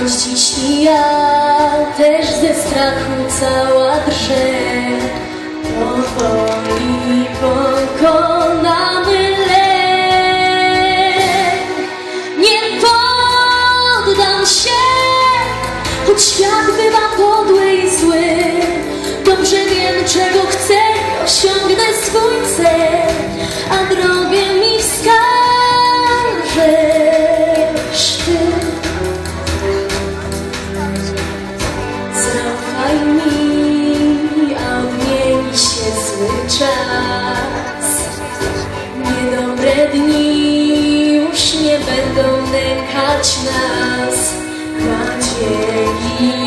Choć i ja też ze strachu cała drżę. Powoli pokonamy lęk. Nie poddam się, choć świat bywa podły. będą nękać nas. Maciek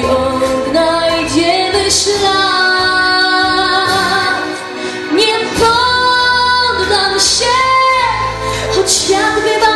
odnajdziemy ślad. Nie poddam się, choć jak bywa